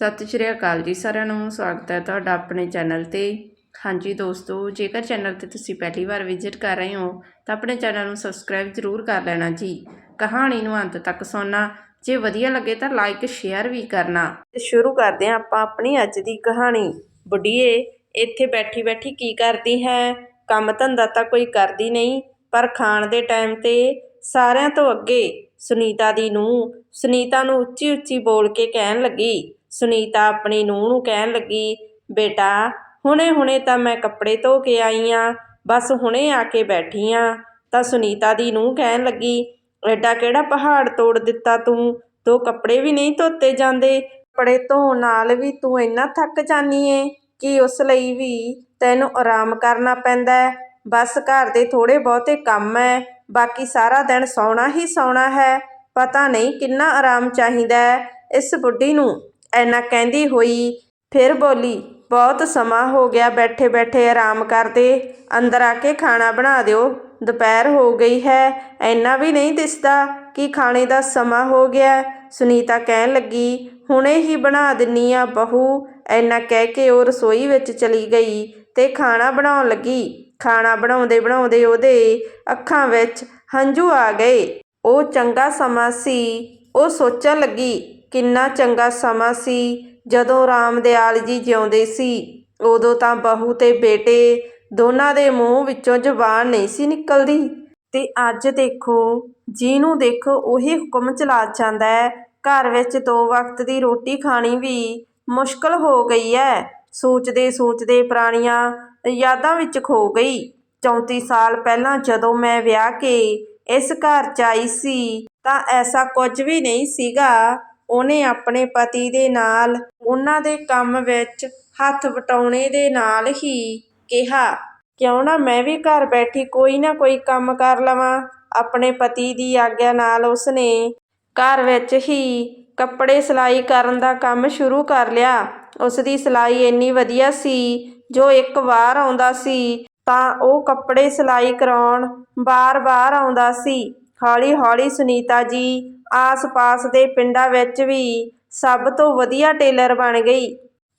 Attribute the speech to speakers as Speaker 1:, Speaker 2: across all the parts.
Speaker 1: ਸਤਿ ਸ਼੍ਰੀ ਅਕਾਲ ਜੀ ਸਾਰਿਆਂ ਨੂੰ, ਸਵਾਗਤ ਹੈ ਤੁਹਾਡਾ ਆਪਣੇ ਚੈਨਲ ਤੇ। ਹਾਂਜੀ ਦੋਸਤੋ, ਜੇਕਰ ਚੈਨਲ ਤੇ ਤੁਸੀਂ ਪਹਿਲੀ ਵਾਰ ਵਿਜ਼ਿਟ ਕਰ ਰਹੇ ਹੋ, ਤਾਂ ਆਪਣੇ ਚੈਨਲ ਨੂੰ ਸਬਸਕ੍ਰਾਈਬ ਜ਼ਰੂਰ ਕਰ ਲੈਣਾ ਜੀ। ਕਹਾਣੀ ਨੂੰ ਅੰਤ ਤੱਕ ਸੁਣਨਾ, ਜੇ ਵਧੀਆ ਲੱਗੇ ਤਾਂ ਲਾਈਕ ਸ਼ੇਅਰ ਵੀ ਕਰਨਾ। ਤੇ ਸ਼ੁਰੂ ਕਰਦੇ ਹਾਂ ਆਪਾਂ ਆਪਣੀ ਅੱਜ ਦੀ ਕਹਾਣੀ। ਬੁੱਢੀਏ, ਇੱਥੇ ਬੈਠੀ ਬੈਠੀ ਕੀ ਕਰਦੀ ਹੈ? ਕੰਮ ਧੰਦਾ ਤਾਂ ਕੋਈ ਕਰਦੀ ਨਹੀਂ, ਪਰ ਖਾਣ ਦੇ ਟਾਈਮ ਤੇ ਸਾਰਿਆਂ ਤੋਂ ਅੱਗੇ ਸੁਨੀਤਾ ਦੀ ਨੂੰਹ ਸੁਨੀਤਾ ਨੂੰ ਉੱਚੀ ਉੱਚੀ ਬੋਲ ਕੇ ਕਹਿਣ ਲੱਗੀ ਸੁਨੀਤਾ ਆਪਣੀ ਨੂੰਹ ਨੂੰ ਕਹਿਣ ਲੱਗੀ, ਬੇਟਾ, ਹੁਣੇ ਹੁਣੇ ਤਾਂ ਮੈਂ ਕੱਪੜੇ ਧੋ ਕੇ ਆਈ ਆ, ਬਸ ਹੁਣੇ ਆ ਕੇ ਬੈਠੀ ਆ। ਤਾਂ ਸੁਨੀਤਾ ਦੀ ਨੂੰਹ ਕਹਿਣ ਲੱਗੀ, ਐਡਾ ਕਿਹੜਾ ਪਹਾੜ ਤੋੜ ਦਿੱਤਾ ਤੂੰ? ਤੋ ਕੱਪੜੇ ਵੀ ਨਹੀਂ ਧੋਤੇ ਜਾਂਦੇ, ਕੱਪੜੇ ਧੋਣ ਨਾਲ ਵੀ ਤੂੰ ਇੰਨਾ ਥੱਕ ਜਾਨੀ ਏ। ਕਿ ਉਸ ਲਈ ਵੀ ਤੈਨੂੰ ਆਰਾਮ ਕਰਨਾ ਪੈਂਦਾ ਬਸ ਘਰ ਦੇ ਥੋੜੇ ਬਹੁਤੇ ਕੰਮ ਹੈ, ਬਾਕੀ ਸਾਰਾ ਦਿਨ ਸੌਣਾ ਹੀ ਸੌਣਾ ਹੈ। ਪਤਾ ਨਹੀਂ ਕਿੰਨਾ ਆਰਾਮ ਚਾਹੀਦਾ ਇਸ ਬੁੱਢੀ ਨੂੰ। ਐਨਾ ਕਹਿੰਦੀ ਹੋਈ, ਫਿਰ ਬੋਲੀ, ਬਹੁਤ ਸਮਾਂ ਹੋ ਗਿਆ ਬੈਠੇ ਬੈਠੇ ਆਰਾਮ ਕਰਦੇ, ਅੰਦਰ ਆ ਕੇ ਖਾਣਾ ਬਣਾ ਦਿਓ, ਦੁਪਹਿਰ ਹੋ ਗਈ ਹੈ, ਐਨਾ ਵੀ ਨਹੀਂ ਦਿਸਦਾ ਕਿ ਖਾਣੇ ਦਾ ਸਮਾਂ ਹੋ ਗਿਆ। ਸੁਨੀਤਾ ਕਹਿਣ ਲੱਗੀ, ਹੁਣੇ ਹੀ ਬਣਾ ਦਿੰਨੀ ਆ ਬਹੂ। ਐਨਾ ਕਹਿ ਕੇ ਉਹ ਰਸੋਈ ਵਿੱਚ ਚਲੀ ਗਈ ਤੇ ਖਾਣਾ ਬਣਾਉਣ ਲੱਗੀ। ਖਾਣਾ ਬਣਾਉਂਦੇ ਬਣਾਉਂਦੇ ਉਹਦੇ ਅੱਖਾਂ ਵਿੱਚ ਹੰਝੂ ਆ ਗਏ। ਉਹ ਚੰਗਾ ਸਮਾਂ ਸੀ। ਉਹ ਸੋਚਣ ਲੱਗੀ ਕਿੰਨਾ ਚੰਗਾ ਸਮਾਂ ਸੀ। ਜਦੋਂ ਰਾਮਦਿਆਲ ਜੀ ਜਿਉਂਦੇ ਸੀ, ਉਦੋਂ ਤਾਂ ਬਹੂ ਤੇ ਬੇਟੇ ਦੋਨਾਂ ਦੇ ਮੂੰਹ ਵਿੱਚੋਂ ਜ਼ੁਬਾਨ ਨਹੀਂ ਸੀ ਨਿਕਲਦੀ। ਤੇ ਅੱਜ ਦੇਖੋ, ਜਿਹਨੂੰ ਦੇਖੋ ਉਹੀ ਹੁਕਮ ਚਲਾ ਜਾਂਦਾ ਹੈ। ਘਰ ਵਿੱਚ ਦੋ ਵਕਤ ਦੀ ਰੋਟੀ ਖਾਣੀ ਵੀ ਮੁਸ਼ਕਲ ਹੋ ਗਈ ਹੈ। ਸੋਚਦੇ ਸੋਚਦੇ ਪੁਰਾਣੀਆਂ ਯਾਦਾਂ ਵਿੱਚ ਖੋ ਗਈ। 34 ਸਾਲ ਪਹਿਲਾਂ ਜਦੋਂ ਮੈਂ ਵਿਆਹ ਕੇ ਇਸ ਘਰ 'ਚ ਆਈ ਸੀ, ਤਾਂ ਐਸਾ ਕੁਝ ਵੀ ਨਹੀਂ ਸੀਗਾ ਉਹਨੇ ਆਪਣੇ ਪਤੀ ਦੇ ਨਾਲ ਉਹਨਾਂ ਦੇ ਕੰਮ ਵਿੱਚ ਹੱਥ ਵਟਾਉਣੇ ਦੇ ਨਾਲ ਹੀ ਕਿਹਾ, ਕਿਉਂ ਨਾ ਮੈਂ ਵੀ ਘਰ ਬੈਠੀ ਕੋਈ ਨਾ ਕੋਈ ਕੰਮ ਕਰ ਲਵਾਂ? ਆਪਣੇ ਪਤੀ ਦੀ ਆਗਿਆ ਨਾਲ ਉਸਨੇ ਘਰ ਵਿੱਚ ਹੀ ਕੱਪੜੇ ਸਿਲਾਈ ਕਰਨ ਦਾ ਕੰਮ ਸ਼ੁਰੂ ਕਰ ਲਿਆ। ਉਸ ਦੀ ਸਿਲਾਈ ਇੰਨੀ ਵਧੀਆ ਸੀ, ਜੋ ਇੱਕ ਵਾਰ ਆਉਂਦਾ ਸੀ ਤਾਂ ਉਹ ਕੱਪੜੇ ਸਿਲਾਈ ਕਰਾਉਣ ਬਾਰ-ਬਾਰ ਆਉਂਦਾ ਸੀ। ਹੌਲੀ-ਹੌਲੀ ਸੁਨੀਤਾ ਜੀ ਆਸ-ਪਾਸ ਦੇ ਪਿੰਡਾਂ ਵਿੱਚ ਵੀ ਸਭ ਤੋਂ ਵਧੀਆ ਟੇਲਰ ਬਣ ਗਈ।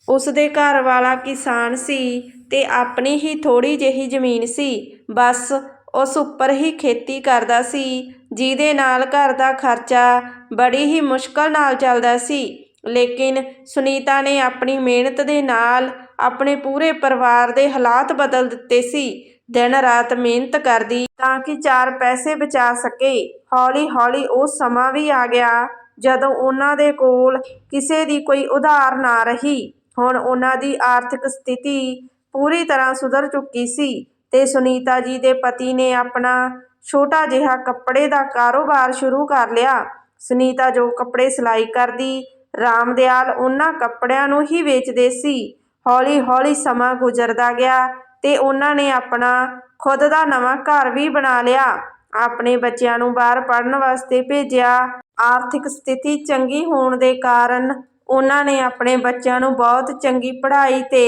Speaker 1: ਉਸ ਦੇ ਘਰ ਵਾਲਾ ਕਿਸਾਨ ਸੀ ਤੇ ਆਪਣੀ ਹੀ ਥੋੜੀ ਜਿਹੀ ਜ਼ਮੀਨ ਸੀ। ਬਸ ਉਸ ਉੱਪਰ ਹੀ ਖੇਤੀ ਕਰਦਾ ਸੀ, ਜਿਹਦੇ ਨਾਲ ਘਰ ਦਾ ਖਰਚਾ ਬੜੀ ਹੀ ਮੁਸ਼ਕਲ ਨਾਲ ਚੱਲਦਾ ਸੀ। ਲੇਕਿਨ ਸੁਨੀਤਾ ਨੇ ਆਪਣੀ ਮਿਹਨਤ ਦੇ ਨਾਲ ਆਪਣੇ ਪੂਰੇ ਪਰਿਵਾਰ ਦੇ ਹਾਲਾਤ ਬਦਲ ਦਿੱਤੇ ਸੀ। ਦਿਨ ਰਾਤ ਮਿਹਨਤ ਕਰਦੀ ਤਾਂ ਕਿ ਚਾਰ ਪੈਸੇ ਬਚਾ ਸਕੇ। ਹੌਲੀ-ਹੌਲੀ ਉਹ ਸਮਾਂ ਵੀ ਆ ਗਿਆ ਜਦੋਂ ਉਹਨਾਂ ਦੇ ਕੋਲ ਕਿਸੇ ਦੀ ਕੋਈ ਉਧਾਰ ਨਾ ਰਹੀ। ਹੁਣ ਉਹਨਾਂ ਦੀ ਆਰਥਿਕ ਸਥਿਤੀ ਪੂਰੀ ਤਰ੍ਹਾਂ ਸੁਧਰ ਚੁੱਕੀ ਸੀ ਤੇ ਸੁਨੀਤਾ ਜੀ ਦੇ ਪਤੀ ਨੇ ਆਪਣਾ ਛੋਟਾ ਜਿਹਾ ਕੱਪੜੇ ਦਾ ਕਾਰੋਬਾਰ ਸ਼ੁਰੂ ਕਰ ਲਿਆ। ਸੁਨੀਤਾ ਜੋ ਕੱਪੜੇ ਸਿਲਾਈ ਕਰਦੀ, ਰਾਮਦਿਆਲ ਉਹਨਾਂ ਕੱਪੜਿਆਂ ਨੂੰ ਹੀ ਵੇਚਦੇ ਸੀ। ਹੌਲੀ-ਹੌਲੀ ਸਮਾਂ ਗੁਜ਼ਰਦਾ ਗਿਆ ਅਤੇ ਉਹਨਾਂ ਨੇ ਆਪਣਾ ਖੁਦ ਦਾ ਨਵਾਂ ਘਰ ਵੀ ਬਣਾ ਲਿਆ। ਆਪਣੇ ਬੱਚਿਆਂ ਨੂੰ ਬਾਹਰ ਪੜ੍ਹਨ ਵਾਸਤੇ ਭੇਜਿਆ। ਆਰਥਿਕ ਸਥਿਤੀ ਚੰਗੀ ਹੋਣ ਦੇ ਕਾਰਨ ਉਹਨਾਂ ਨੇ ਆਪਣੇ ਬੱਚਿਆਂ ਨੂੰ ਬਹੁਤ ਚੰਗੀ ਪੜ੍ਹਾਈ ਅਤੇ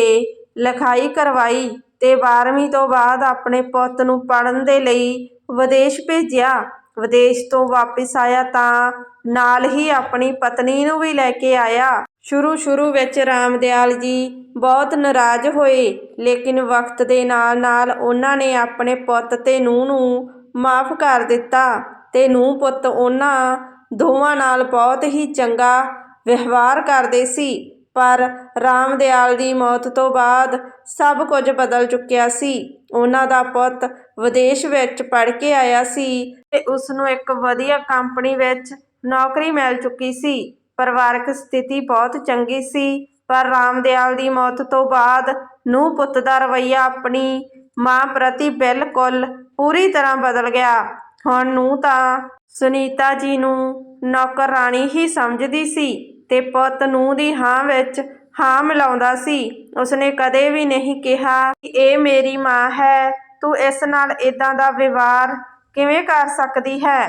Speaker 1: ਲਿਖਾਈ ਕਰਵਾਈ ਅਤੇ 12ਵੀਂ ਤੋਂ ਬਾਅਦ ਆਪਣੇ ਪੁੱਤ ਨੂੰ ਪੜ੍ਹਨ ਦੇ ਲਈ ਵਿਦੇਸ਼ ਭੇਜਿਆ। ਵਿਦੇਸ਼ ਤੋਂ ਵਾਪਿਸ ਆਇਆ ਤਾਂ ਨਾਲ ਹੀ ਆਪਣੀ ਪਤਨੀ ਨੂੰ ਵੀ ਲੈ ਕੇ ਆਇਆ। ਸ਼ੁਰੂ ਸ਼ੁਰੂ ਵਿੱਚ ਰਾਮਦਿਆਲ ਜੀ ਬਹੁਤ ਨਾਰਾਜ਼ ਹੋਏ, ਲੇਕਿਨ ਵਕਤ ਦੇ ਨਾਲ ਨਾਲ ਉਹਨਾਂ ਨੇ ਆਪਣੇ ਪੁੱਤ ਤੇ ਨੂੰਹ ਨੂੰ ਮਾਫ ਕਰ ਦਿੱਤਾ ਤੇ ਨੂੰਹ ਪੁੱਤ ਉਹਨਾਂ ਦੋਵਾਂ ਨਾਲ ਬਹੁਤ ਹੀ ਚੰਗਾ ਵਿਵਹਾਰ ਕਰਦੇ ਸੀ, ਪਰ ਰਾਮਦਿਆਲ ਦੀ ਮੌਤ ਤੋਂ ਬਾਅਦ ਸਭ ਕੁਝ ਬਦਲ ਚੁੱਕਿਆ ਸੀ। ਉਹਨਾਂ ਦਾ ਪੁੱਤ ਵਿਦੇਸ਼ ਵਿੱਚ ਪੜ੍ਹ ਕੇ ਆਇਆ ਸੀ ਤੇ ਉਸ ਨੂੰ ਇੱਕ ਵਧੀਆ ਕੰਪਨੀ ਵਿੱਚ ਨੌਕਰੀ ਮਿਲ ਚੁੱਕੀ ਸੀ। ਪਰਿਵਾਰਕ ਸਥਿਤੀ ਬਹੁਤ ਚੰਗੀ ਸੀ, ਪਰ ਰਾਮਦਿਆਲ ਦੀ ਮੌਤ ਤੋਂ ਬਾਅਦ ਨੂੰ ਪੁੱਤ ਦਾ ਰਵੱਈਆ ਆਪਣੀ ਮਾਂ ਪ੍ਰਤੀ ਬਿਲਕੁਲ ਪੂਰੀ ਤਰ੍ਹਾਂ ਬਦਲ ਗਿਆ। ਹੁਣ ਨੂੰ ਤਾਂ ਸੁਨੀਤਾ ਜੀ ਨੂੰ ਨੌਕਰਾਨੀ ਹੀ ਸਮਝਦੀ ਸੀ ਤੇ ਪੁੱਤ ਨੂੰ ਦੀ ਹਾਂ ਵਿੱਚ ਹਾਂ ਮਿਲਾਉਂਦਾ ਸੀ। ਉਸਨੇ ਕਦੇ ਵੀ ਨਹੀਂ ਕਿਹਾ ਕਿ ਇਹ ਮੇਰੀ ਮਾਂ ਹੈ, ਤੂੰ ਇਸ ਨਾਲ ਇਦਾਂ ਦਾ ਵਿਵਹਾਰ ਕਿਵੇਂ ਕਰ ਸਕਦੀ ਹੈ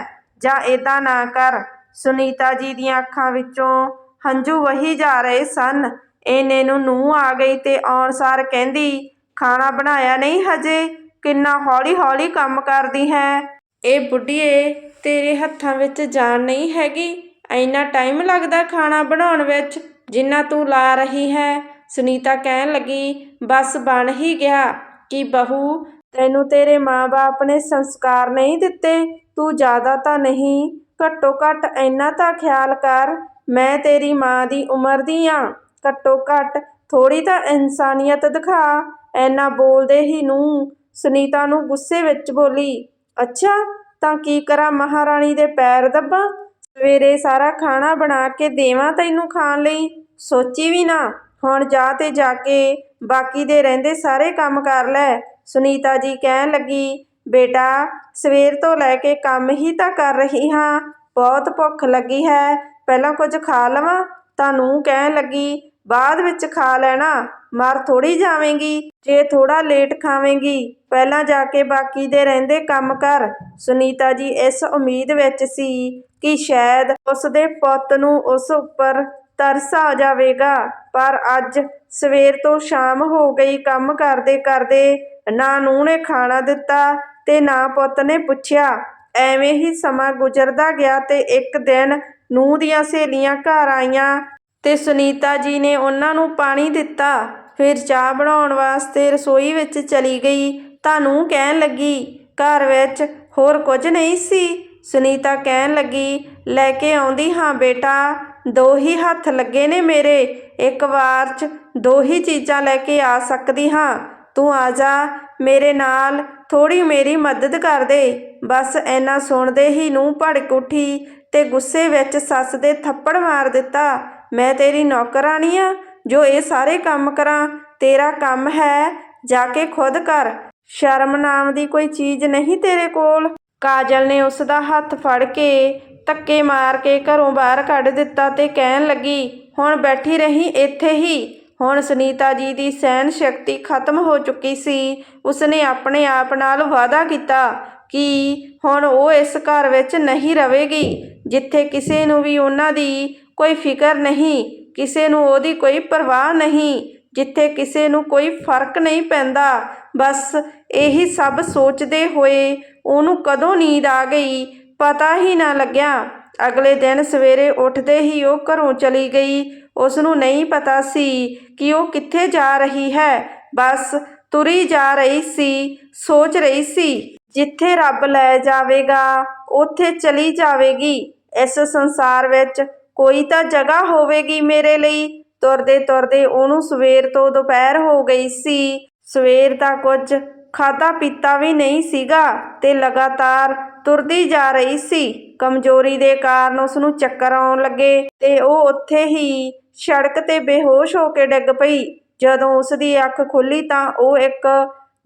Speaker 1: ਜਾਂ ਇਦਾਂ ਨਾ ਕਰ। ਸੁਨੀਤਾ ਜੀ ਦੀਆਂ ਅੱਖਾਂ ਵਿੱਚੋਂ ਹੰਝੂ ਵਹੀ ਜਾ ਰਹੇ ਸਨ। ਇਹਨੇ ਨੂੰ ਨੂੰ ਆ ਗਈ ਤੇ ਆਉਣਸਾਰ ਕਹਿੰਦੀ, ਖਾਣਾ ਬਣਾਇਆ ਨਹੀਂ ਹਜੇ? ਕਿੰਨਾ ਹੌਲੀ-ਹੌਲੀ ਕੰਮ ਕਰਦੀ ਹੈ। ਇਹ ਬੁੱਢੀਏ ਤੇਰੇ ਹੱਥਾਂ ਵਿੱਚ ਜਾਨ ਨਹੀਂ ਹੈਗੀ? ਇੰਨਾ ਟਾਈਮ ਲੱਗਦਾ ਖਾਣਾ ਬਣਾਉਣ ਵਿੱਚ ਜਿੰਨਾ ਤੂੰ ਲਾ ਰਹੀ ਹੈ। ਸੁਨੀਤਾ ਕਹਿਣ ਲੱਗੀ, ਬਸ ਬਣ ਹੀ ਗਿਆ। ਕਿ ਬਹੂ, ਤੈਨੂੰ ਤੇਰੇ ਮਾਂ-ਬਾਪ ਨੇ ਸੰਸਕਾਰ ਨਹੀਂ ਦਿੱਤੇ? ਤੂੰ ਜ਼ਿਆਦਾ ਤਾਂ ਨਹੀਂ ਘੱਟੋ ਘੱਟ ਇੰਨਾ ਤਾਂ ਖਿਆਲ ਕਰ, ਮੈਂ ਤੇਰੀ ਮਾਂ ਦੀ ਉਮਰ ਦੀ ਆ। ਘੱਟੋ ਘੱਟ ਥੋੜ੍ਹੀ ਤਾਂ ਇਨਸਾਨੀਅਤ ਦਿਖਾ। ਐਨਾ ਬੋਲਦੇ ਹੀ ਨੂੰ ਸੁਨੀਤਾ ਨੂੰ ਗੁੱਸੇ ਵਿੱਚ ਬੋਲੀ, ਅੱਛਾ, ਤਾਂ ਕੀ ਕਰਾਂ ਮਹਾਰਾਣੀ ਦੇ ਪੈਰ ਦੱਬਾਂ? ਸਵੇਰੇ ਸਾਰਾ ਖਾਣਾ ਬਣਾ ਕੇ ਦੇਵਾਂ ਤੈਨੂੰ ਖਾਣ ਲਈ? ਸੋਚੀ ਵੀ ਨਾ। ਹੁਣ ਜਾ ਤੇ ਜਾ ਕੇ ਬਾਕੀ ਦੇ ਰਹਿੰਦੇ ਸਾਰੇ ਕੰਮ ਕਰ ਲੈ। ਸੁਨੀਤਾ ਜੀ ਕਹਿਣ ਲੱਗੀ ਬੇਟਾ, ਸਵੇਰ ਤੋਂ ਲੈ ਕੇ ਕੰਮ ਹੀ ਤਾਂ ਕਰ ਰਹੀ ਹਾਂ। ਬਹੁਤ ਭੁੱਖ ਲੱਗੀ ਹੈ। ਪਹਿਲਾਂ ਕੁਝ ਖਾ ਲਵਾਂ? ਤਾਂ ਨੂੰ ਕਹਿਣ ਲੱਗੀ, ਬਾਅਦ ਵਿੱਚ ਖਾ ਲੈਣਾ। ਮਰ ਥੋੜੀ ਜਾਵੇਂਗੀ। ਜੇ ਥੋੜਾ ਲੇਟ ਖਾਵੇਂਗੀ, ਪਹਿਲਾਂ ਜਾ ਕੇ ਬਾਕੀ ਦੇ ਰਹਿੰਦੇ ਕੰਮ ਕਰ। ਸੁਨੀਤਾ ਜੀ ਇਸ ਉਮੀਦ ਵਿੱਚ ਸੀ ਕਿ ਸ਼ਾਇਦ ਉਸ ਦੇ ਪੁੱਤ ਨੂੰ ਉਸ ਉੱਪਰ ਤਰਸ ਆ ਜਾਵੇਗਾ। ਪਰ ਅੱਜ ਸਵੇਰ ਤੋਂ ਸ਼ਾਮ ਹੋ ਗਈ ਕੰਮ ਕਰਦੇ ਕਰਦੇ ਨਾ ਨੂੰਹ ਨੇ ਖਾਣਾ ਦਿੱਤਾ ਤੇ ਨਾ ਪੁੱਤ ਨੇ ਪੁੱਛਿਆ, ਐਵੇਂ ਹੀ ਸਮਾਂ ਗੁਜ਼ਰਦਾ ਗਿਆ ਤੇ ਇੱਕ ਦਿਨ ਨੂੰਹ ਦੀਆਂ ਸਹੇਲੀਆਂ ਘਰ ਆਈਆਂ ਤੇ ਸੁਨੀਤਾ ਜੀ ਨੇ ਉਹਨਾਂ ਨੂੰ ਪਾਣੀ ਦਿੱਤਾ। ਫਿਰ ਚਾਹ ਬਣਾਉਣ ਵਾਸਤੇ ਰਸੋਈ ਵਿੱਚ ਚਲੀ ਗਈ। ਤਾਂ ਨੂੰਹ ਕਹਿਣ ਲੱਗੀ, ਘਰ ਵਿੱਚ ਹੋਰ ਕੁਝ ਨਹੀਂ ਸੀ? ਸੁਨੀਤਾ ਕਹਿਣ ਲੱਗੀ, ਲੈ ਕੇ ਆਉਂਦੀ ਹਾਂ ਬੇਟਾ। ਦੋ ਹੀ ਹੱਥ ਲੱਗੇ ਨੇ ਮੇਰੇ। ਇੱਕ ਵਾਰ 'ਚ ਦੋ ਹੀ ਚੀਜ਼ਾਂ ਲੈ ਕੇ ਆ ਸਕਦੀ ਹਾਂ। ਤੂੰ ਆ ਜਾ, ਮੇਰੇ ਨਾਲ ਥੋੜੀ ਮੇਰੀ ਮਦਦ ਕਰ ਦੇ। ਬਸ ਐਨਾ ਸੁਣਦੇ ਹੀ ਨੂੰ ਭੜਕ ਉੱਠੀ ਤੇ ਗੁੱਸੇ ਵਿੱਚ ਸੱਸ ਦੇ ਥੱਪੜ ਮਾਰ ਦਿੱਤਾ। ਮੈਂ ਤੇਰੀ ਨੌਕਰਾਨੀ ਆ, ਜੋ ਇਹ ਸਾਰੇ ਕੰਮ ਕਰਾਂ, ਤੇਰਾ ਕੰਮ ਹੈ, ਜਾ ਕੇ ਖੁਦ ਕਰ। ਸ਼ਰਮ ਨਾਮ ਦੀ ਕੋਈ ਚੀਜ਼ ਨਹੀਂ ਤੇਰੇ ਕੋਲ। ਕਾਜਲ ਨੇ ਉਸ ਦਾ ਹੱਥ ਫੜ ਕੇ ਧੱਕੇ ਮਾਰ ਕੇ ਘਰੋਂ ਬਾਹਰ ਕੱਢ ਦਿੱਤਾ ਤੇ ਕਹਿਣ ਲੱਗੀ, ਹੁਣ ਬੈਠੀ ਰਹੀ ਇੱਥੇ ਹੀ। ਹੁਣ ਸੁਨੀਤਾ ਜੀ ਦੀ ਸਹਿਨ ਸ਼ਕਤੀ ਖਤਮ ਹੋ ਚੁੱਕੀ ਸੀ। ਉਸਨੇ ਆਪਣੇ ਆਪ ਨਾਲ ਵਾਅਦਾ ਕੀਤਾ ਕਿ ਹੁਣ ਉਹ ਇਸ ਘਰ ਵਿੱਚ ਨਹੀਂ ਰਹੇਗੀ, ਜਿੱਥੇ ਕਿਸੇ ਨੂੰ ਵੀ ਉਹਨਾਂ ਦੀ ਕੋਈ ਫਿਕਰ ਨਹੀਂ, ਕਿਸੇ ਨੂੰ ਉਹਦੀ ਕੋਈ ਪਰਵਾਹ ਨਹੀਂ, ਜਿੱਥੇ ਕਿਸੇ ਨੂੰ ਕੋਈ ਫ਼ਰਕ ਨਹੀਂ ਪੈਂਦਾ। ਬਸ ਇਹੀ ਸਭ ਸੋਚਦੇ ਹੋਏ ਉਹਨੂੰ ਕਦੋਂ ਨੀਂਦ ਆ ਗਈ, ਪਤਾ ਹੀ ਨਾ ਲੱਗਿਆ। ਅਗਲੇ ਦਿਨ ਸਵੇਰੇ ਉੱਠਦੇ ਹੀ ਉਹ ਘਰੋਂ ਚਲੀ ਗਈ। ਉਸ ਨੂੰ ਨਹੀਂ ਪਤਾ ਸੀ ਕਿ ਉਹ ਕਿੱਥੇ ਜਾ ਰਹੀ ਹੈ। ਬਸ ਤੁਰੀ ਜਾ ਰਹੀ ਸੀ, ਸੋਚ ਰਹੀ ਸੀ, ਜਿੱਥੇ ਰੱਬ ਲੈ ਜਾਵੇਗਾ, ਉੱਥੇ ਚਲੀ ਜਾਵੇਗੀ। ਇਸ ਸੰਸਾਰ ਵਿੱਚ ਕੋਈ ਤਾਂ ਜਗ੍ਹਾ ਹੋਵੇਗੀ ਮੇਰੇ ਲਈ। ਤੁਰਦੇ ਤੁਰਦੇ ਉਹਨੂੰ ਸਵੇਰ ਤੋਂ ਦੁਪਹਿਰ ਹੋ ਗਈ ਸੀ। ਸਵੇਰ ਦਾ ਕੁਝ ਖਾਦਾ ਪੀਤਾ ਵੀ ਨਹੀਂ ਸੀਗਾ ਤੇ ਲਗਾਤਾਰ ਤੁਰਦੀ ਜਾ ਰਹੀ ਸੀ। ਕਮਜ਼ੋਰੀ ਦੇ ਕਾਰਨ ਉਸ ਨੂੰ ਚੱਕਰ ਆਉਣ ਲੱਗੇ ਤੇ ਉਹ ਉੱਥੇ ਹੀ ਸੜਕ ਤੇ ਬੇਹੋਸ਼ ਹੋ ਕੇ ਡਿੱਗ ਪਈ। ਜਦੋਂ ਉਸ ਦੀ ਅੱਖ ਖੁੱਲੀ ਤਾਂ ਉਹ ਇੱਕ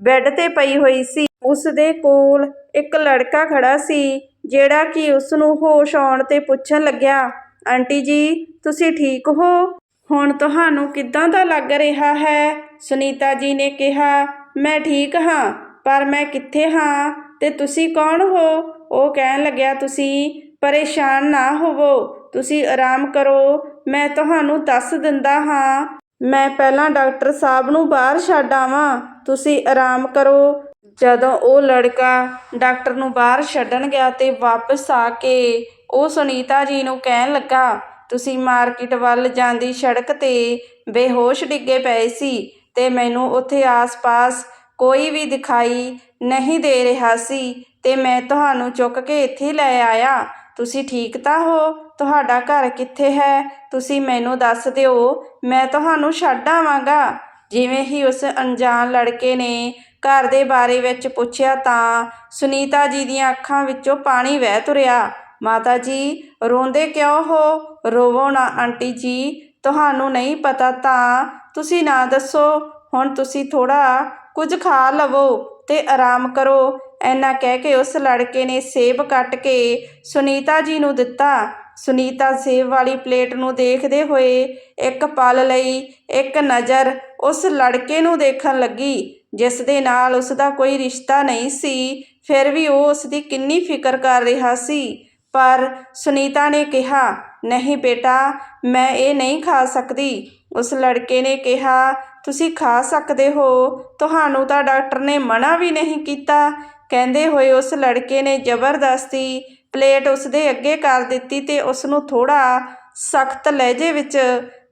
Speaker 1: ਬੈੱਡ ਤੇ ਪਈ ਹੋਈ ਸੀ। ਉਸ ਦੇ ਕੋਲ ਇੱਕ ਲੜਕਾ ਖੜਾ ਸੀ, ਜਿਹੜਾ ਕਿ ਉਸ ਨੂੰ ਹੋਸ਼ ਆਉਣ ਤੇ ਪੁੱਛਣ ਲੱਗਿਆ, ਆਂਟੀ ਜੀ, ਤੁਸੀਂ ਠੀਕ ਹੋ? ਹੁਣ ਤੁਹਾਨੂੰ ਕਿੱਦਾਂ ਦਾ ਲੱਗ ਰਿਹਾ ਹੈ? ਸੁਨੀਤਾ ਜੀ ਨੇ ਕਿਹਾ, ਮੈਂ ਠੀਕ ਹਾਂ, ਪਰ ਮੈਂ ਕਿੱਥੇ ਹਾਂ? ਤੇ ਤੁਸੀਂ ਕੌਣ ਹੋ? ਉਹ ਕਹਿਣ ਲੱਗਿਆ, ਤੁਸੀਂ ਪਰੇਸ਼ਾਨ ਨਾ ਹੋਵੋ। ਤੁਸੀਂ ਆਰਾਮ ਕਰੋ। ਮੈਂ ਤੁਹਾਨੂੰ ਦੱਸ ਦਿੰਦਾ ਹਾਂ। ਮੈਂ ਪਹਿਲਾਂ ਡਾਕਟਰ ਸਾਹਿਬ ਨੂੰ ਬਾਹਰ ਛੱਡ ਆਵਾਂ। ਤੁਸੀਂ ਆਰਾਮ ਕਰੋ। ਜਦੋਂ ਉਹ ਲੜਕਾ ਡਾਕਟਰ ਨੂੰ ਬਾਹਰ ਛੱਡਣ ਗਿਆ ਤੇ ਵਾਪਸ ਆ ਕੇ ਉਹ ਸੁਨੀਤਾ ਜੀ ਨੂੰ ਕਹਿਣ ਲੱਗਾ, ਤੁਸੀਂ ਮਾਰਕੀਟ ਵੱਲ ਜਾਂਦੀ ਸੜਕ ਤੇ ਬੇਹੋਸ਼ ਡਿੱਗੇ ਪਏ ਸੀ ਤੇ ਮੈਨੂੰ ਉੱਥੇ ਆਸ-ਪਾਸ ਕੋਈ ਵੀ ਦਿਖਾਈ ਨਹੀਂ ਦੇ ਰਿਹਾ ਸੀ ਤੇ ਮੈਂ ਤੁਹਾਨੂੰ ਚੁੱਕ ਕੇ ਇੱਥੇ ਲੈ ਆਇਆ। ਤੁਸੀਂ ਠੀਕ ਤਾਂ ਹੋ? ਤੁਹਾਡਾ ਘਰ ਕਿੱਥੇ ਹੈ? ਤੁਸੀਂ ਮੈਨੂੰ ਦੱਸ ਦਿਓ। ਮੈਂ ਤੁਹਾਨੂੰ ਛੱਡ ਆਵਾਂਗਾ। ਜਿਵੇਂ ਹੀ ਉਸ ਅਣਜਾਣ ਲੜਕੇ ਨੇ ਘਰ ਦੇ ਬਾਰੇ ਵਿੱਚ ਪੁੱਛਿਆ ਤਾਂ ਸੁਨੀਤਾ ਜੀ ਦੀਆਂ ਅੱਖਾਂ ਵਿੱਚੋਂ ਪਾਣੀ ਵਹਿ ਤੁਰਿਆ। ਮਾਤਾ ਜੀ, ਰੋਂਦੇ ਕਿਉਂ ਹੋ? ਰੋਵੋ ਨਾ, ਆਂਟੀ ਜੀ। ਤੁਹਾਨੂੰ ਨਹੀਂ ਪਤਾ ਤਾਂ ਤੁਸੀਂ ਨਾ ਦੱਸੋ। ਹੁਣ ਤੁਸੀਂ ਥੋੜਾ ਕੁਝ ਖਾ ਲਵੋ ਤੇ ਆਰਾਮ ਕਰੋ। ਐਨਾ ਕਹਿ ਕੇ ਉਸ ਲੜਕੇ ਨੇ ਸੇਬ ਕੱਟ ਕੇ ਸੁਨੀਤਾ ਜੀ ਨੂੰ ਦਿੱਤਾ। ਸੁਨੀਤਾ ਸੇਬ ਵਾਲੀ ਪਲੇਟ ਨੂੰ ਦੇਖਦੇ ਹੋਏ ਇੱਕ ਪਲ ਲਈ ਇੱਕ ਨਜ਼ਰ ਉਸ ਲੜਕੇ ਨੂੰ ਦੇਖਣ ਲੱਗੀ, ਜਿਸ ਦੇ ਨਾਲ ਉਸ ਦਾ ਕੋਈ ਰਿਸ਼ਤਾ ਨਹੀਂ ਸੀ, ਫਿਰ ਵੀ ਉਹ ਉਸ ਦੀ ਕਿੰਨੀ ਫਿਕਰ ਕਰ ਰਿਹਾ ਸੀ। ਪਰ ਸੁਨੀਤਾ ਨੇ ਕਿਹਾ, ਨਹੀਂ ਬੇਟਾ, ਮੈਂ ਇਹ ਨਹੀਂ ਖਾ ਸਕਦੀ। ਉਸ ਲੜਕੇ ਨੇ ਕਿਹਾ, ਤੁਸੀਂ ਖਾ ਸਕਦੇ ਹੋ, ਤੁਹਾਨੂੰ ਤਾਂ ਡਾਕਟਰ ਨੇ ਮਨਾ ਵੀ ਨਹੀਂ ਕੀਤਾ। ਕਹਿੰਦੇ ਹੋਏ ਉਸ ਲੜਕੇ ਨੇ ਜ਼ਬਰਦਸਤੀ ਪਲੇਟ ਉਸਦੇ ਅੱਗੇ ਕਰ ਦਿੱਤੀ ਤੇ ਉਸ ਨੂੰ ਥੋੜਾ ਸਖਤ ਲਹਿਜੇ ਵਿੱਚ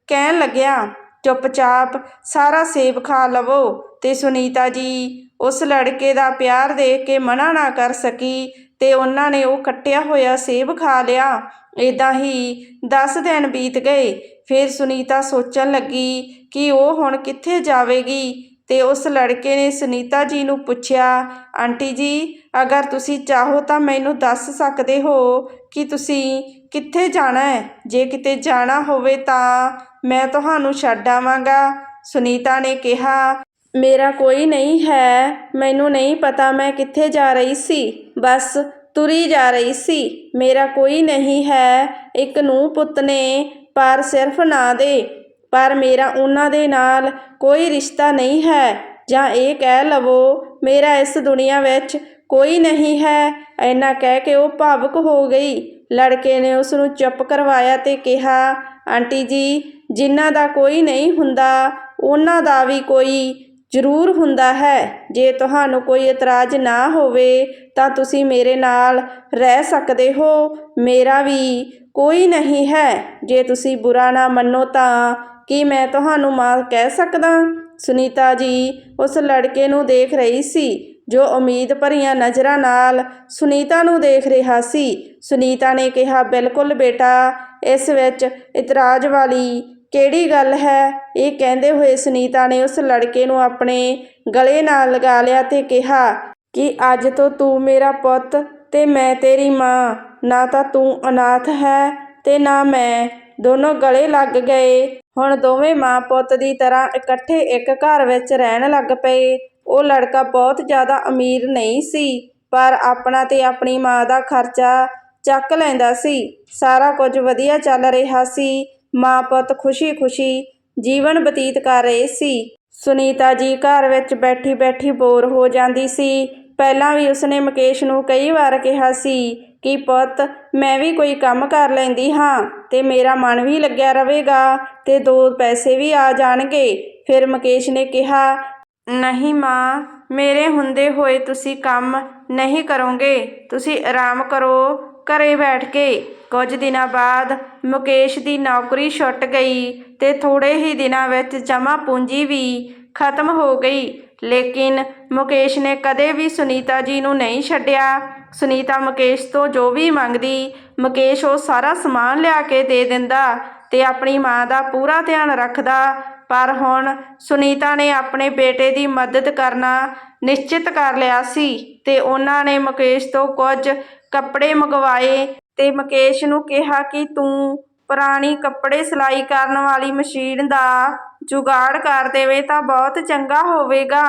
Speaker 1: ਕਹਿਣ ਲੱਗਿਆ, ਚੁੱਪਚਾਪ, ਸਾਰਾ ਸੇਬ ਖਾ ਲਵੋ ਤੇ ਸੁਨੀਤਾ ਜੀ, ਉਸ ਲੜਕੇ ਦਾ ਪਿਆਰ ਦੇਖ ਕੇ ਮਨਾ ਨਾ ਕਰ ਸਕੀ ਤੇ ਉਹਨਾਂ ਨੇ ਉਹ ਕੱਟਿਆ ਹੋਇਆ ਸੇਬ ਖਾ ਲਿਆ। ਇਦਾਂ ਹੀ 10 ਦਿਨ ਬੀਤ ਗਏ, ਫਿਰ ਸੁਨੀਤਾ ਸੋਚਣ ਲੱਗੀ ਕਿ ਉਹ ਹੁਣ ਕਿੱਥੇ ਜਾਵੇਗੀ ਅਤੇ ਉਸ ਲੜਕੇ ਨੇ ਸੁਨੀਤਾ ਜੀ ਨੂੰ ਪੁੱਛਿਆ, ਆਂਟੀ ਜੀ, ਅਗਰ ਤੁਸੀਂ ਚਾਹੋ ਤਾਂ ਮੈਨੂੰ ਦੱਸ ਸਕਦੇ ਹੋ ਕਿ ਤੁਸੀਂ ਕਿੱਥੇ ਜਾਣਾ ਹੈ? ਜੇ ਕਿਤੇ ਜਾਣਾ ਹੋਵੇ ਤਾਂ ਮੈਂ ਤੁਹਾਨੂੰ ਛੱਡ ਆਵਾਂਗਾ। ਸੁਨੀਤਾ ਨੇ ਕਿਹਾ, ਮੇਰਾ ਕੋਈ ਨਹੀਂ ਹੈ, ਮੈਨੂੰ ਨਹੀਂ ਪਤਾ ਮੈਂ ਕਿੱਥੇ ਜਾ ਰਹੀ ਸੀ। ਬਸ ਤੁਰੀ ਜਾ ਰਹੀ ਸੀ। ਮੇਰਾ ਕੋਈ ਨਹੀਂ ਹੈ। ਇੱਕ ਨੂੰ ਪੁੱਤ ਨੇ ਪਰ ਸਿਰਫ ਨਾਂ ਦੇ। ਪਰ ਮੇਰਾ ਉਹਨਾਂ ਦੇ ਨਾਲ ਕੋਈ ਰਿਸ਼ਤਾ ਨਹੀਂ ਹੈ। ਜਾਂ ਇਹ ਕਹਿ ਲਵੋ, ਮੇਰਾ ਇਸ ਦੁਨੀਆ ਵਿੱਚ ਕੋਈ ਨਹੀਂ ਹੈ। ਐਨਾ ਕਹਿ ਕੇ ਉਹ ਭਾਵੁਕ ਹੋ ਗਈ। ਲੜਕੇ ਨੇ ਉਸ ਨੂੰ ਚੁੱਪ ਕਰਵਾਇਆ ਤੇ ਕਿਹਾ, ਆਂਟੀ ਜੀ, ਜਿਨ੍ਹਾਂ ਦਾ ਕੋਈ ਨਹੀਂ ਹੁੰਦਾ, ਉਹਨਾਂ ਦਾ ਵੀ ਕੋਈ ਜ਼ਰੂਰ ਹੁੰਦਾ ਹੈ। ਜੇ ਤੁਹਾਨੂੰ ਕੋਈ ਇਤਰਾਜ਼ ਨਾ ਹੋਵੇ, ਤਾਂ ਤੁਸੀਂ ਮੇਰੇ ਨਾਲ ਰਹਿ ਸਕਦੇ ਹੋ। ਮੇਰਾ ਵੀ ਕੋਈ ਨਹੀਂ ਹੈ। ਜੇ ਤੁਸੀਂ ਬੁਰਾ ਨਾ ਮੰਨੋ ਤਾਂ ਕੀ ਮੈਂ ਤੁਹਾਨੂੰ ਮਾਂ ਕਹਿ ਸਕਦਾ? ਸੁਨੀਤਾ ਜੀ, ਉਸ ਲੜਕੇ ਨੂੰ ਦੇਖ ਰਹੀ ਸੀ, ਜੋ ਉਮੀਦ ਭਰੀਆਂ ਨਜ਼ਰਾਂ ਨਾਲ ਸੁਨੀਤਾ ਨੂੰ ਦੇਖ ਰਿਹਾ ਸੀ। ਸੁਨੀਤਾ ਨੇ ਕਿਹਾ, ਬਿਲਕੁਲ ਬੇਟਾ, ਇਸ ਵਿੱਚ ਇਤਰਾਜ਼ ਵਾਲੀ ਕਿਹੜੀ ਗੱਲ ਹੈ? ਇਹ ਕਹਿੰਦੇ ਹੋਏ ਸੁਨੀਤਾ ਨੇ ਉਸ ਲੜਕੇ ਨੂੰ ਆਪਣੇ ਗਲੇ ਨਾਲ ਲਗਾ ਲਿਆ ਤੇ ਕਿਹਾ, ਕਿ ਅੱਜ ਤੋਂ ਤੂੰ ਮੇਰਾ ਪੁੱਤ ਤੇ ਮੈਂ ਤੇਰੀ ਮਾਂ। ਨਾ ਤਾਂ ਤੂੰ ਅਨਾਥ ਹੈ ਤੇ ਨਾ ਮੈਂ। ਦੋਨੋਂ ਗਲੇ ਲੱਗ ਗਏ। ਹੁਣ ਦੋਵੇਂ ਮਾਂ ਪੁੱਤ ਦੀ ਤਰ੍ਹਾਂ ਇਕੱਠੇ ਇੱਕ ਘਰ ਵਿੱਚ ਰਹਿਣ ਲੱਗ ਪਏ। ਉਹ ਲੜਕਾ ਬਹੁਤ ਜ਼ਿਆਦਾ ਅਮੀਰ ਨਹੀਂ ਸੀ, ਪਰ ਆਪਣਾ ਤੇ ਆਪਣੀ ਮਾਂ ਦਾ ਖਰਚਾ ਚੱਕ ਲੈਂਦਾ ਸੀ। ਸਾਰਾ ਕੁਝ ਵਧੀਆ ਚੱਲ ਰਿਹਾ ਸੀ। ਮਾਂ ਪੁੱਤ ਖੁਸ਼ੀ-ਖੁਸ਼ੀ ਜੀਵਨ ਬਤੀਤ ਕਰ ਰਹੇ ਸੀ। ਸੁਨੀਤਾ ਜੀ ਘਰ ਵਿੱਚ ਬੈਠੀ-ਬੈਠੀ ਬੋਰ ਹੋ ਜਾਂਦੀ ਸੀ। ਪਹਿਲਾਂ ਵੀ ਉਸਨੇ ਮੁਕੇਸ਼ ਨੂੰ ਕਈ ਵਾਰ ਕਿਹਾ ਸੀ ਕਿ ਪੁੱਤ, ਮੈਂ ਵੀ ਕੋਈ ਕੰਮ ਕਰ ਲੈਂਦੀ ਹਾਂ ਤੇ ਮੇਰਾ ਮਨ ਵੀ ਲੱਗਿਆ ਰਹੇਗਾ ਤੇ ਦੋ ਪੈਸੇ ਵੀ ਆ ਜਾਣਗੇ। ਫਿਰ ਮੁਕੇਸ਼ ਨੇ ਕਿਹਾ, ਨਹੀਂ ਮਾਂ, ਮੇਰੇ ਹੁੰਦੇ ਹੋਏ ਤੁਸੀਂ ਕੰਮ ਨਹੀਂ ਕਰੋਗੇ। ਤੁਸੀਂ ਆਰਾਮ ਕਰੋ, ਘਰੇ ਬੈਠ ਕੇ। ਕੁਝ ਦਿਨਾਂ ਬਾਅਦ ਮੁਕੇਸ਼ ਦੀ ਨੌਕਰੀ ਛੁੱਟ ਗਈ ਤੇ ਥੋੜੇ ਹੀ ਦਿਨਾਂ ਵਿੱਚ ਜਮ੍ਹਾਂ ਪੂੰਜੀ ਵੀ ਖਤਮ ਹੋ ਗਈ। ਲੇਕਿਨ ਮੁਕੇਸ਼ ਨੇ ਕਦੇ ਵੀ ਸੁਨੀਤਾ ਜੀ ਨੂੰ ਨਹੀਂ ਛੱਡਿਆ। ਸੁਨੀਤਾ ਮੁਕੇਸ਼ ਤੋਂ ਜੋ ਵੀ ਮੰਗਦੀ, ਮੁਕੇਸ਼ ਉਹ ਸਾਰਾ ਸਮਾਨ ਲਿਆ ਕੇ ਦੇ ਦਿੰਦਾ ਤੇ ਆਪਣੀ ਮਾਂ ਦਾ ਪੂਰਾ ਧਿਆਨ ਰੱਖਦਾ। ਪਰ ਹੁਣ ਸੁਨੀਤਾ ਨੇ ਆਪਣੇ ਬੇਟੇ ਦੀ ਮਦਦ ਕਰਨਾ ਨਿਸ਼ਚਿਤ ਕਰ ਲਿਆ ਸੀ ਤੇ ਉਹਨਾਂ ਨੇ ਮੁਕੇਸ਼ ਤੋਂ ਕੁਝ ਕੱਪੜੇ ਮੰਗਵਾਏ ਤੇ ਮੁਕੇਸ਼ ਨੂੰ ਕਿਹਾ ਕਿ ਤੂੰ ਪੁਰਾਣੀ ਕੱਪੜੇ ਸਿਲਾਈ ਕਰਨ ਵਾਲੀ ਮਸ਼ੀਨ ਦਾ ਜੁਗਾੜ ਕਰ ਦੇਵੇ ਤਾਂ ਬਹੁਤ ਚੰਗਾ ਹੋਵੇਗਾ।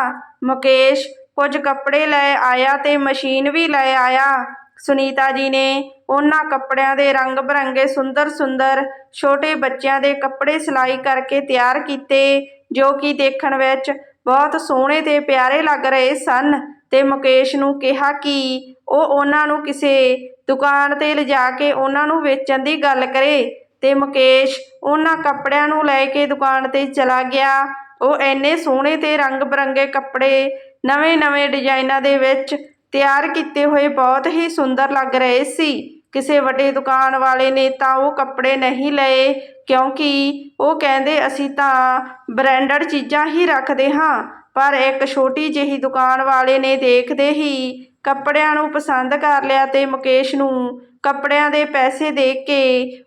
Speaker 1: ਮੁਕੇਸ਼, ਕੁਝ ਕੱਪੜੇ ਲੈ ਆਇਆ ਤੇ ਮਸ਼ੀਨ ਵੀ ਲੈ ਆਇਆ। ਸੁਨੀਤਾ ਜੀ ਨੇ ਉਹਨਾਂ ਕੱਪੜਿਆਂ ਦੇ ਰੰਗ ਬਰੰਗੇ ਸੁੰਦਰ ਸੁੰਦਰ ਛੋਟੇ ਬੱਚਿਆਂ ਦੇ ਕੱਪੜੇ ਸਿਲਾਈ ਕਰਕੇ ਤਿਆਰ ਕੀਤੇ, ਜੋ ਕਿ ਦੇਖਣ ਵਿੱਚ ਬਹੁਤ ਸੋਹਣੇ ਤੇ ਪਿਆਰੇ ਲੱਗ ਰਹੇ ਸਨ। ਤੇ ਮੁਕੇਸ਼ ਨੂੰ ਕਿਹਾ ਕਿ ਉਹ ਉਹਨਾਂ ਨੂੰ ਕਿਸੇ ਦੁਕਾਨ ਤੇ ਲਿਜਾ ਕੇ ਉਹਨਾਂ ਨੂੰ ਵੇਚਣ ਦੀ ਗੱਲ ਕਰੇ। ਅਤੇ ਮੁਕੇਸ਼ ਉਹਨਾਂ ਕੱਪੜਿਆਂ ਨੂੰ ਲੈ ਕੇ ਦੁਕਾਨ ਤੇ ਚਲਾ ਗਿਆ। ਉਹ ਇੰਨੇ ਸੋਹਣੇ ਅਤੇ ਰੰਗ ਬਿਰੰਗੇ ਕੱਪੜੇ ਨਵੇਂ-ਨਵੇਂ ਡਿਜ਼ਾਇਨਾਂ ਦੇ ਵਿੱਚ ਤਿਆਰ ਕੀਤੇ ਹੋਏ ਬਹੁਤ ਹੀ ਸੁੰਦਰ ਲੱਗ ਰਹੇ ਸੀ। ਕਿਸੇ ਵੱਡੇ ਦੁਕਾਨ ਵਾਲੇ ਨੇ ਤਾਂ ਉਹ ਕੱਪੜੇ ਨਹੀਂ ਲਏ, ਕਿਉਂਕਿ ਉਹ ਕਹਿੰਦੇ, ਅਸੀਂ ਤਾਂ ਬ੍ਰਾਂਡਡ ਚੀਜ਼ਾਂ ਹੀ ਰੱਖਦੇ ਹਾਂ, ਪਰ ਇੱਕ ਛੋਟੀ ਜਿਹੀ ਦੁਕਾਨ ਵਾਲੇ ਨੇ ਦੇਖਦੇ ਹੀ ਕੱਪੜਿਆਂ ਨੂੰ ਪਸੰਦ ਕਰ ਲਿਆ ਤੇ ਮੁਕੇਸ਼ ਨੂੰ ਕੱਪੜਿਆਂ ਦੇ ਪੈਸੇ ਦੇ ਕੇ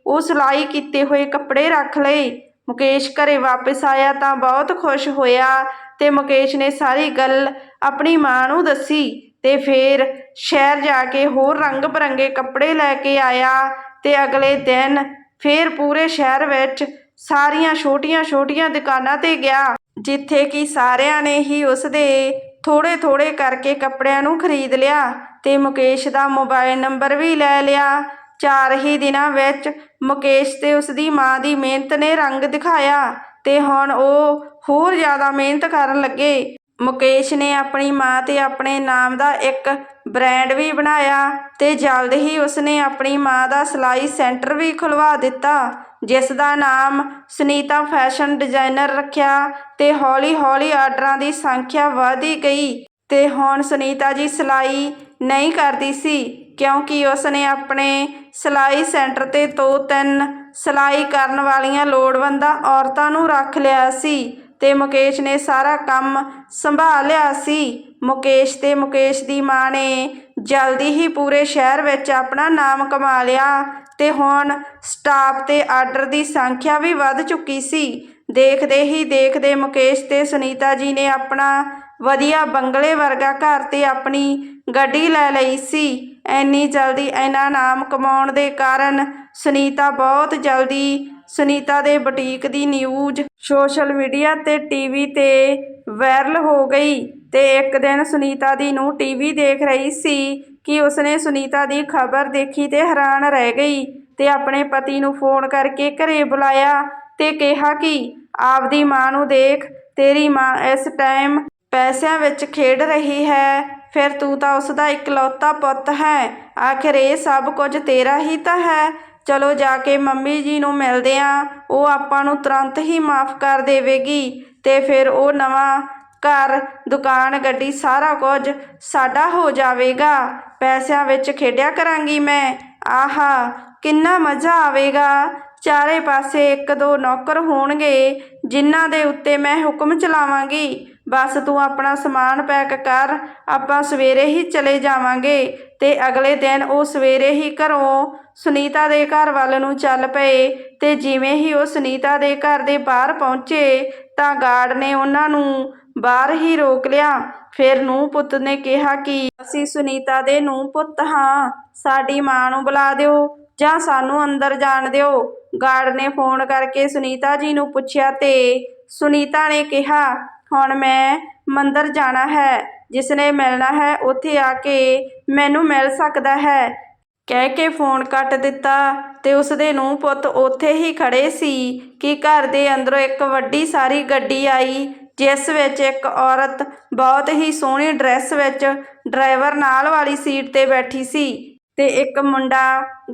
Speaker 1: ਉਹ ਸਿਲਾਈ ਕੀਤੇ ਹੋਏ ਕੱਪੜੇ ਰੱਖ ਲਏ। ਮੁਕੇਸ਼ ਘਰੇ ਵਾਪਸ ਆਇਆ ਤਾਂ ਬਹੁਤ ਖੁਸ਼ ਹੋਇਆ ਤੇ ਮੁਕੇਸ਼ ਨੇ ਸਾਰੀ ਗੱਲ ਆਪਣੀ ਮਾਂ ਨੂੰ ਦੱਸੀ ਤੇ ਫਿਰ ਸ਼ਹਿਰ ਜਾ ਕੇ ਹੋਰ ਰੰਗ ਬਰੰਗੇ ਕੱਪੜੇ ਲੈ ਕੇ ਆਇਆ ਤੇ ਅਗਲੇ ਦਿਨ ਫਿਰ ਪੂਰੇ ਸ਼ਹਿਰ ਵਿੱਚ ਸਾਰੀਆਂ ਛੋਟੀਆਂ-ਛੋਟੀਆਂ ਦੁਕਾਨਾਂ ਤੇ ਗਿਆ, ਜਿੱਥੇ ਕਿ ਸਾਰਿਆਂ ਨੇ ਹੀ ਉਸ ਦੇ ਥੋੜ੍ਹੇ ਥੋੜ੍ਹੇ ਕਰਕੇ ਕੱਪੜਿਆਂ ਨੂੰ ਖਰੀਦ ਲਿਆ ਅਤੇ ਮੁਕੇਸ਼ ਦਾ ਮੋਬਾਇਲ ਨੰਬਰ ਵੀ ਲੈ ਲਿਆ। ਚਾਰ ਹੀ ਦਿਨਾਂ ਵਿੱਚ ਮੁਕੇਸ਼ ਅਤੇ ਉਸਦੀ ਮਾਂ ਦੀ ਮਿਹਨਤ ਨੇ ਰੰਗ ਦਿਖਾਇਆ ਅਤੇ ਹੁਣ ਉਹ ਹੋਰ ਜ਼ਿਆਦਾ ਮਿਹਨਤ ਕਰਨ ਲੱਗੇ। ਮੁਕੇਸ਼ ਨੇ ਆਪਣੀ ਮਾਂ ਤੇ ਆਪਣੇ ਨਾਮ ਦਾ ਇੱਕ ਬ੍ਰੈਂਡ ਵੀ ਬਣਾਇਆ ਅਤੇ ਜਲਦ ਹੀ ਉਸਨੇ ਆਪਣੀ ਮਾਂ ਦਾ ਸਿਲਾਈ ਸੈਂਟਰ ਵੀ ਖੁਲਵਾ ਦਿੱਤਾ। ਜਿਸ ਦਾ ਨਾਮ ਸੁਨੀਤਾ ਫੈਸ਼ਨ ਡਿਜ਼ਾਈਨਰ ਰੱਖਿਆ ਤੇ ਹੌਲੀ-ਹੌਲੀ ਆਰਡਰਾਂ ਦੀ ਸੰਖਿਆ ਵਧਦੀ ਗਈ ਤੇ ਹੁਣ ਸੁਨੀਤਾ ਜੀ ਸਿਲਾਈ ਨਹੀਂ ਕਰਦੀ ਸੀ, ਕਿਉਂਕਿ ਉਸ ਨੇ ਆਪਣੇ ਸਿਲਾਈ ਸੈਂਟਰ ਤੇ ਦੋ ਤਿੰਨ
Speaker 2: ਸਿਲਾਈ ਕਰਨ ਵਾਲੀਆਂ ਲੋੜਵੰਦਾਂ ਔਰਤਾਂ ਨੂੰ ਰੱਖ ਲਿਆ ਸੀ ਤੇ ਮੁਕੇਸ਼ ਨੇ ਸਾਰਾ ਕੰਮ ਸੰਭਾਲ ਲਿਆ ਸੀ। ਮੁਕੇਸ਼ ਤੇ ਮੁਕੇਸ਼ ਦੀ ਮਾਂ ਨੇ ਜਲਦੀ ਹੀ ਪੂਰੇ ਸ਼ਹਿਰ ਵਿੱਚ ਆਪਣਾ ਨਾਮ ਕਮਾ ਲਿਆ ਤੇ ਹੁਣ ਸਟਾਫ ਤੇ ਆਰਡਰ ਦੀ ਸੰਖਿਆ ਵੀ ਵੱਧ ਚੁੱਕੀ ਸੀ। ਦੇਖਦੇ ਹੀ ਦੇਖਦੇ ਮੁਕੇਸ਼ ਤੇ ਸੁਨੀਤਾ ਜੀ ਨੇ ਆਪਣਾ ਵਧੀਆ ਬੰਗਲੇ ਵਰਗਾ ਘਰ ਤੇ ਆਪਣੀ ਗੱਡੀ ਲੈ ਲਈ ਸੀ। ਐਨੀ ਜਲਦੀ ਇੰਨਾ ਨਾਮ ਕਮਾਉਣ ਦੇ ਕਾਰਨ ਸੁਨੀਤਾ ਬਹੁਤ ਜਲਦੀ ਸੁਨੀਤਾ ਦੇ ਬੁਟੀਕ ਦੀ ਨਿਊਜ਼, ਸੋਸ਼ਲ ਮੀਡੀਆ ਤੇ ਟੀਵੀ ਤੇ ਵਾਇਰਲ ਹੋ ਗਈ ਤੇ ਇੱਕ ਦਿਨ ਸੁਨੀਤਾ ਦੀ ਨੂੰ ਟੀਵੀ ਦੇਖ ਰਹੀ ਸੀ। ਕਿ ਉਸਨੇ ਸੁਨੀਤਾ ਦੀ ਖਬਰ ਦੇਖੀ ਤੇ ਹੈਰਾਨ ਰਹਿ ਗਈ ਤੇ ਆਪਣੇ ਪਤੀ ਨੂੰ ਫੋਨ ਕਰਕੇ ਘਰੇ ਬੁਲਾਇਆ ਤੇ ਕਿਹਾ ਕਿ ਆਪਦੀ ਮਾਂ ਨੂੰ ਦੇਖ, ਤੇਰੀ ਮਾਂ ਇਸ ਟਾਈਮ ਪੈਸਿਆਂ ਵਿੱਚ ਖੇਡ ਰਹੀ ਹੈ, ਫਿਰ ਤੂੰ ਤਾਂ ਉਸ ਦਾ ਇਕਲੌਤਾ ਪੁੱਤ ਹੈ। ਆਖਿਰ ਇਹ ਸਭ ਕੁਝ ਤੇਰਾ ਹੀ ਤਾਂ ਹੈ। ਚਲੋ ਜਾ ਕੇ ਮੰਮੀ ਜੀ ਨੂੰ ਮਿਲਦੇ ਆਂ, ਉਹ ਆਪਾਂ ਨੂੰ ਤੁਰੰਤ ਹੀ ਮਾਫ ਕਰ ਦੇਵੇਗੀ ਤੇ ਫਿਰ ਉਹ ਨਵਾਂ ਘਰ, ਦੁਕਾਨ, ਗੱਡੀ, ਸਾਰਾ ਕੁਝ ਸਾਡਾ ਹੋ ਜਾਵੇਗਾ। ਪੈਸਿਆਂ ਵਿੱਚ ਖੇਡਿਆ ਕਰਾਂਗੀ ਮੈਂ। ਆਹਾ, ਕਿੰਨਾ ਮਜ਼ਾ ਆਵੇਗਾ। ਚਾਰੇ ਪਾਸੇ ਇੱਕ ਦੋ ਨੌਕਰ ਹੋਣਗੇ, ਜਿਨ੍ਹਾਂ ਦੇ ਉੱਤੇ ਮੈਂ ਹੁਕਮ ਚਲਾਵਾਂਗੀ। ਬਸ ਤੂੰ ਆਪਣਾ ਸਮਾਨ ਪੈਕ ਕਰ, ਆਪਾਂ ਸਵੇਰੇ ਹੀ ਚਲੇ ਜਾਵਾਂਗੇ ਤੇ ਅਗਲੇ ਦਿਨ ਉਹ ਸਵੇਰੇ ਹੀ ਘਰੋਂ ਸੁਨੀਤਾ ਦੇ ਘਰ ਵੱਲ ਨੂੰ ਚੱਲ ਪਏ ਤੇ ਜਿਵੇਂ ਹੀ ਉਹ ਸੁਨੀਤਾ ਦੇ ਘਰ ਦੇ ਬਾਹਰ ਪਹੁੰਚੇ ਤਾਂ ਗਾਰਡ ਨੇ ਉਹਨਾਂ ਨੂੰ ਬਾਹਰ ਹੀ ਰੋਕ ਲਿਆ। ਫਿਰ ਨੂੰ ਪੁੱਤ ਨੇ ਕਿਹਾ ਕਿ ਅਸੀਂ ਸੁਨੀਤਾ ਦੇ ਨੂੰ ਪੁੱਤ ਹਾਂ। ਸਾਡੀ ਮਾਂ ਨੂੰ ਬੁਲਾ ਦਿਓ ਜਾਂ ਸਾਨੂੰ ਅੰਦਰ ਜਾਣ ਦਿਓ। ਗਾਰਡ ਨੇ ਫੋਨ ਕਰਕੇ ਸੁਨੀਤਾ ਜੀ ਨੂੰ ਪੁੱਛਿਆ ਤੇ ਸੁਨੀਤਾ ਨੇ ਕਿਹਾ, ਹੁਣ ਮੈਂ ਮੰਦਰ ਜਾਣਾ ਹੈ। ਜਿਸ ਨੇ ਮਿਲਣਾ ਹੈ, ਉੱਥੇ ਆ ਕੇ ਮੈਨੂੰ ਮਿਲ ਸਕਦਾ ਹੈ। ਕਹਿ ਕੇ ਫੋਨ ਕੱਟ ਦਿੱਤਾ ਤੇ ਉਸਦੇ ਨੂੰ ਪੁੱਤ ਉੱਥੇ ਹੀ ਖੜੇ ਸੀ ਕਿ ਘਰ ਦੇ ਅੰਦਰੋਂ ਇੱਕ ਵੱਡੀ ਸਾਰੀ ਗੱਡੀ ਆਈ ਜਿਸ ਵਿੱਚ ਇੱਕ ਔਰਤ ਬਹੁਤ ਹੀ ਸੋਹਣੀ ਡਰੈਸ ਵਿੱਚ ਡਰਾਈਵਰ ਨਾਲ ਵਾਲੀ ਸੀਟ ਤੇ ਬੈਠੀ ਸੀ ਤੇ ਇੱਕ ਮੁੰਡਾ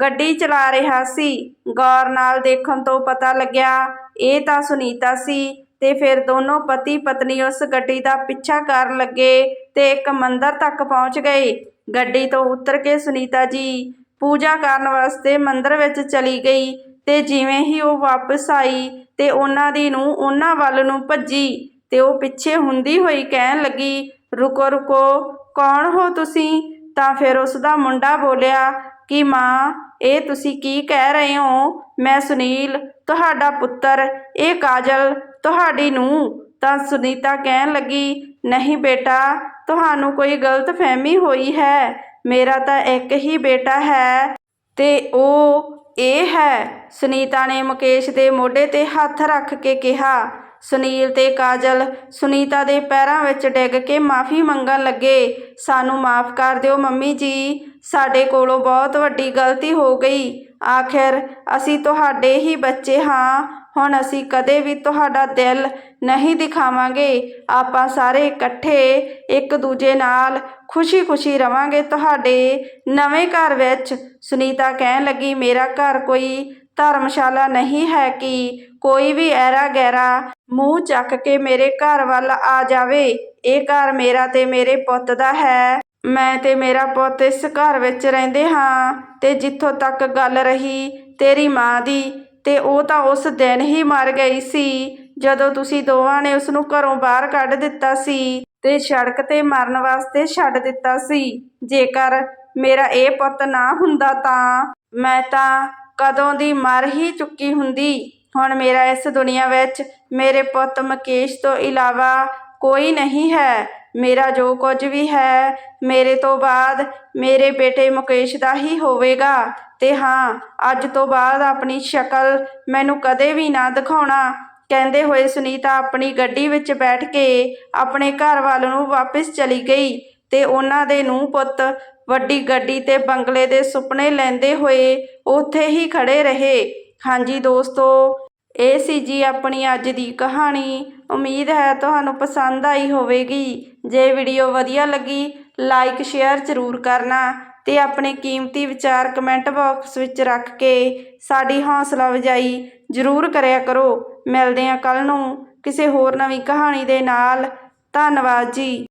Speaker 2: ਗੱਡੀ ਚਲਾ ਰਿਹਾ ਸੀ। ਗੌਰ ਨਾਲ ਦੇਖਣ ਤੋਂ ਪਤਾ ਲੱਗਿਆ, ਇਹ ਤਾਂ ਸੁਨੀਤਾ ਸੀ ਤੇ ਫਿਰ ਦੋਨੋਂ ਪਤੀ ਪਤਨੀ ਉਸ ਗੱਡੀ ਦਾ ਪਿੱਛਾ ਕਰਨ ਲੱਗੇ ਤੇ ਇੱਕ ਮੰਦਰ ਤੱਕ ਪਹੁੰਚ ਗਏ। ਗੱਡੀ ਤੋਂ ਉਤਰ ਕੇ ਸੁਨੀਤਾ ਜੀ ਪੂਜਾ ਕਰਨ ਵਾਸਤੇ ਮੰਦਰ ਵਿੱਚ ਚਲੀ ਗਈ ਤੇ ਜਿਵੇਂ ਹੀ ਉਹ ਵਾਪਸ ਆਈ ਤੇ ਉਹਨਾਂ ਦੀ ਨੂੰ ਉਹਨਾਂ ਵੱਲ ਨੂੰ ਭੱਜੀ। ਤੇ ਉਹ ਪਿੱਛੇ ਹੁੰਦੀ ਹੋਈ ਕਹਿਣ ਲੱਗੀ, ਰੁਕੋ ਰੁਕੋ, ਕੌਣ ਹੋ ਤੁਸੀਂ? ਤਾਂ ਫਿਰ ਉਸ ਦਾ ਮੁੰਡਾ ਬੋਲਿਆ, ਕਿ ਮਾਂ, ਇਹ ਤੁਸੀਂ ਕੀ ਕਹਿ ਰਹੇ ਹੋ? ਮੈਂ ਸੁਨੀਲ, ਤੁਹਾਡਾ ਪੁੱਤਰ, ਇਹ ਕਾਜਲ, ਤੁਹਾਡੀ ਨੂੰ ਤਾਂ ਸੁਨੀਤਾ ਕਹਿਣ ਲੱਗੀ, ਨਹੀਂ ਬੇਟਾ, ਤੁਹਾਨੂੰ ਕੋਈ ਗਲਤ ਫਹਿਮੀ ਹੋਈ ਹੈ? ਮੇਰਾ ਤਾਂ ਇੱਕ ਹੀ ਬੇਟਾ ਹੈ ਤੇ ਉਹ ਇਹ ਹੈ। ਸੁਨੀਤਾ ਨੇ ਮੁਕੇਸ਼ ਦੇ ਮੋਢੇ ਤੇ ਹੱਥ ਰੱਖ ਕੇ ਕਿਹਾ ਸੁਨੀਲ ਤੇ ਕਾਜਲ ਸੁਨੀਤਾ ਦੇ ਪੈਰਾਂ ਵਿੱਚ ਡਿੱਗ ਕੇ ਮਾਫੀ ਮੰਗਣ ਲੱਗੇ। ਸਾਨੂੰ ਮਾਫ ਕਰ ਦਿਓ ਮੰਮੀ ਜੀ, ਸਾਡੇ ਕੋਲੋਂ ਬਹੁਤ ਵੱਡੀ ਗਲਤੀ ਹੋ ਗਈ। ਆਖਿਰ ਅਸੀਂ ਤੁਹਾਡੇ ਹੀ ਬੱਚੇ ਹਾਂ। ਹੁਣ ਅਸੀਂ ਕਦੇ ਵੀ ਤੁਹਾਡਾ ਦਿਲ ਨਹੀਂ ਦਿਖਾਵਾਂਗੇ। ਆਪਾਂ ਸਾਰੇ ਇਕੱਠੇ, ਇੱਕ ਦੂਜੇ ਨਾਲ ਖੁਸ਼ੀ-ਖੁਸ਼ੀ ਰਵਾਂਗੇ ਤੁਹਾਡੇ ਨਵੇਂ ਘਰ ਵਿੱਚ। ਸੁਨੀਤਾ ਕਹਿਣ ਲੱਗੀ, ਮੇਰਾ ਘਰ ਕੋਈ ਧਰਮਸ਼ਾਲਾ ਨਹੀਂ ਹੈ ਕਿ? ਕੋਈ ਵੀ ਐਰਾ ਗੈਰਾ ਮੂੰਹ ਚੱਕ ਕੇ ਮੇਰੇ ਘਰ ਵੱਲ ਆ ਜਾਵੇ। ਇਹ ਘਰ ਮੇਰਾ ਤੇ ਮੇਰੇ ਪੁੱਤ ਦਾ ਹੈ। ਮੈਂ ਤੇ ਮੇਰਾ ਪੁੱਤ ਇਸ ਘਰ ਵਿੱਚ ਰਹਿੰਦੇ ਹਾਂ ਤੇ ਜਿੱਥੋਂ ਤੱਕ ਗੱਲ ਰਹੀ ਤੇਰੀ ਮਾਂ ਦੀ, ਤੇ ਉਹ ਤਾਂ ਉਸ ਦਿਨ ਹੀ ਮਰ ਗਈ ਸੀ। ਜਦੋਂ ਤੁਸੀਂ ਦੋਵਾਂ ਨੇ ਉਸ ਨੂੰ ਘਰੋਂ ਬਾਹਰ ਕੱਢ ਦਿੱਤਾ ਸੀ ਤੇ ਸੜਕ ਤੇ ਮਰਨ ਵਾਸਤੇ ਛੱਡ ਦਿੱਤਾ ਸੀ, ਜੇਕਰ ਮੇਰਾ ਇਹ ਪੁੱਤ ਨਾ ਹੁੰਦਾ ਤਾਂ, ਮੈਂ ਤਾਂ ਕਦੋਂ ਦੀ ਮਰ ਹੀ ਚੁੱਕੀ ਹੁੰਦੀ? ਹੁਣ ਮੇਰਾ ਇਸ ਦੁਨੀਆ ਵਿੱਚ ਮੇਰੇ ਪੁੱਤ ਮਕੇਸ਼ ਤੋਂ ਇਲਾਵਾ ਕੋਈ ਨਹੀਂ ਹੈ। ਮੇਰਾ ਜੋ ਕੁਝ ਵੀ ਹੈ, ਮੇਰੇ ਤੋਂ ਬਾਅਦ ਮੇਰੇ ਬੇਟੇ ਮੁਕੇਸ਼ ਦਾ ਹੀ ਹੋਵੇਗਾ। ਤੇ ਹਾਂ, ਅੱਜ ਤੋਂ ਬਾਅਦ ਆਪਣੀ ਸ਼ਕਲ ਮੈਨੂੰ ਕਦੇ ਵੀ ਨਾ ਦਿਖਾਉਣਾ। ਕਹਿੰਦੇ ਹੋਏ ਸੁਨੀਤਾ ਆਪਣੀ ਗੱਡੀ ਵਿੱਚ ਬੈਠ ਕੇ ਆਪਣੇ ਘਰ ਵੱਲ ਨੂੰ ਵਾਪਸ ਚਲੀ ਗਈ ਤੇ ਉਹਨਾਂ ਦੇ ਨੂੰ ਪੁੱਤ ਵੱਡੀ ਗੱਡੀ ਤੇ ਬੰਗਲੇ ਦੇ ਸੁਪਨੇ ਲੈਂਦੇ ਹੋਏ ਉੱਥੇ ਹੀ ਖੜੇ ਰਹੇ। ਹਾਂਜੀ ਦੋਸਤੋ, ਇਹ ਸੀ ਜੀ ਆਪਣੀ ਅੱਜ ਦੀ ਕਹਾਣੀ। ਉਮੀਦ ਹੈ ਤੁਹਾਨੂੰ ਪਸੰਦ ਆਈ ਹੋਵੇਗੀ। ਜੇ ਵੀਡੀਓ ਵਧੀਆ ਲੱਗੀ, ਲਾਈਕ, ਸ਼ੇਅਰ ਜ਼ਰੂਰ ਕਰਨਾ ਤੇ ਆਪਣੇ ਕੀਮਤੀ ਵਿਚਾਰ ਕਮੈਂਟ ਬਾਕਸ ਵਿੱਚ ਰੱਖ ਕੇ ਸਾਡੀ ਹੌਸਲਾ ਵਜਾਈ ਜ਼ਰੂਰ ਕਰਿਆ ਕਰੋ। ਮਿਲਦੇ ਹਾਂ ਕੱਲ ਨੂੰ ਕਿਸੇ ਹੋਰ ਨਵੀਂ ਕਹਾਣੀ ਦੇ ਨਾਲ। ਧੰਨਵਾਦ ਜੀ।